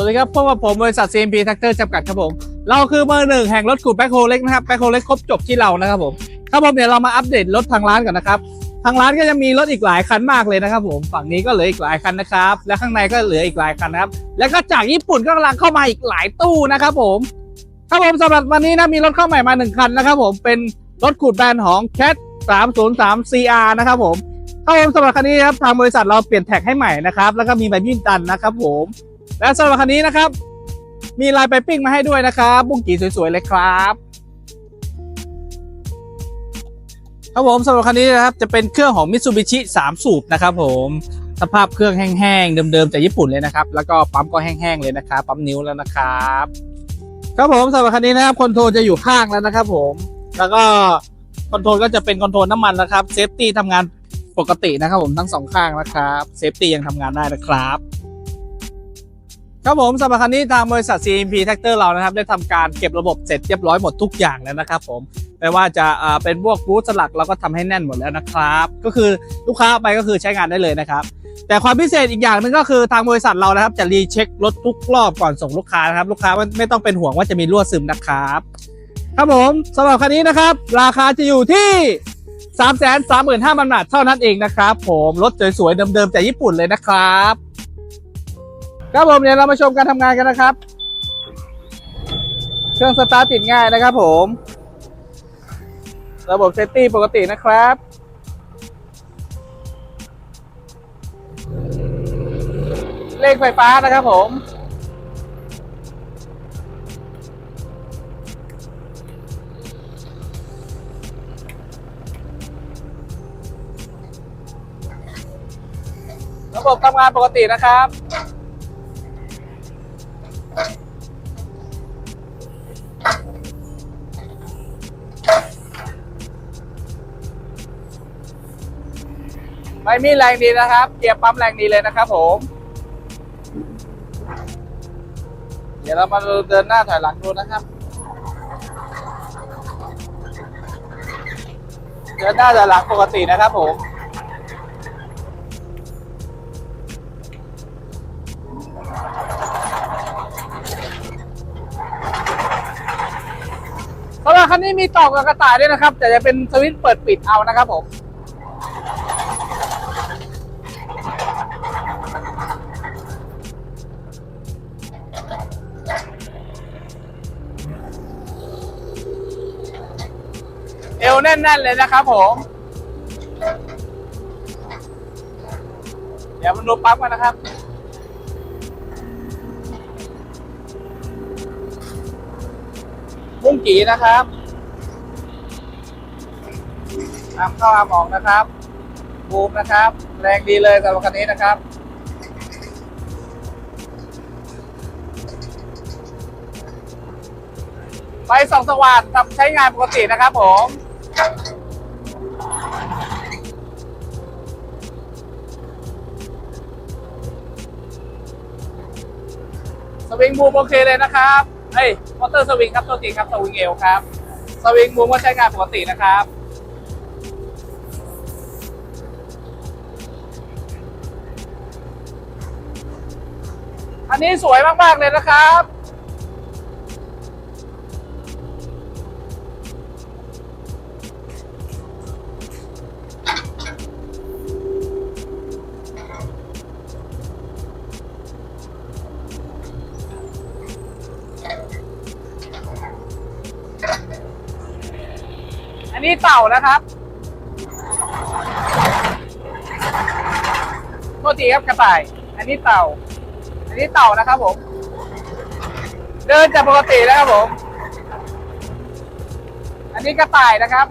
สวัสดีครับพบกับผมบริษัท CMP Tractor จำกัดครับผม เราคือมือร์หนึ่งแห่งรถขุดแบ็คโฮเล็กนะครับแบ็คโฮเล็กครบจบที่เรานะครับผมครับผมเดี๋ยวเรามาอัปเดตรถทางร้านก่อนนะครับ ทางร้านก็จะมีรถอีกหลายคันมากเลยนะครับผมฝั่งนี้ก็เหลืออีกหลายคันนะครับ และข้างในก็เหลืออีกหลายคันนะครับ แล้วก็จากญี่ปุ่นก็กำลังเข้ามาอีกหลายตู้นะครับผมครับผมสำหรับวันนี้นะมีรถเข้าใหม่มาหนึ่งคันนะครับผมเป็นรถขุดแบรนด์ของ Cat 303 CR นะครับผมครับผมสำหรับคันนี้ครับทางบริษัทเราเปลี่ยนแท็กให้ใหม่นะครับแล้วก็มีใบยื่นตันนะครับผม และสำหรับคันนี้นะครับ มีลายไปปิ้งมาให้ด้วยนะครับบุ้งกี่สวยๆเลยครับครับผมสำหรับคันนี้นะครับจะเป็นเครื่องของ Mitsubishi 3 สูบนะครับผมสภาพเครื่องแห้งๆเดิมๆจากญี่ปุ่นเลยนะครับ แล้วก็ปั๊มก็แห้งๆเลยนะครับปั๊มนิ้วแล้วนะครับครับผมสำหรับคันนี้นะครับคอนโทรลจะอยู่ข้างแล้วนะครับ ผม แล้วก็คอนโทรลก็จะเป็นคอนโทรลน้ำมันนะครับเซฟตี้ทำงานปกตินะครับ ผมทั้งสองข้างนะครับเซฟตี้ยังทำงานได้นะครับ ครับผมสำหรับคันนี้ทางบริษัท CMP Tractor เรานะครับ ได้ทำการเก็บระบบเสร็จเรียบร้อยหมดทุกอย่างแล้วนะครับผมไม่ว่าจะเป็นพวกบูธสลักเราก็ทำให้แน่นหมดแล้วนะครับ ก็คือลูกค้าไปก็คือใช้งานได้เลยนะครับ แต่ความพิเศษอีกอย่างหนึ่งก็คือทางบริษัทเรานะครับ จะรีเช็ครถทุกรอบก่อนส่งลูกค้านะครับ ลูกค้าไม่ต้องเป็นห่วงว่าจะมีรั่วซึมนะครับ ครับผมสำหรับคันนี้นะครับ ราคาจะอยู่ที่3 3 5 0 0 0บาทเท่านั้นเองนะครับ ผมรถสวยๆเดิมๆจากญี่ปุ่นเลยนะครับ ครับผมเดี๋ยวเรามาชมการทำงานกันนะครับ เครื่องสตาร์ทติดง่ายนะครับผม ระบบเซฟตี้ปกตินะครับเลขไฟฟ้านะครับผม ระบบทำงานปกตินะครับ ไม่มีแรงดีนะครับเกียร์ปั๊มแรงดีเลยนะครับผม เดี๋ยวเรามาเดินหน้าถอยหลังดูนะครับ เดินหน้าถอยหลังปกตินะครับผมสำหรับคันนี้มีต่อกับกระต่ายด้วยนะครับ แต่จะเป็นสวิตช์เปิดปิดเอานะครับผม แน่น ๆ เลยนะครับผม เดี๋ยวมันดูปั๊มกันนะครับ มุ้งกีนะครับนำเข้าอามออกนะครับบูมนะครับ แรงดีเลยสำหรับคันนี้นะครับไฟส่องสว่างทำใช้งานปกตินะครับผม สวิงบูมโอเคเลยนะครับเฮ้ย มอเตอร์สวิงครับตัวตีครับ สวิงเอลครับ สวิงบูมก็ใช้งานปกตินะครับอันนี้สวยมาก ๆ เลยนะครับ อันนี้เต่านะครับโทษทีครับกระต่าย อันนี้เต่า อันนี้เต่านะครับผม เดินจากปกติแล้วครับผม อันนี้กระต่ายนะครับ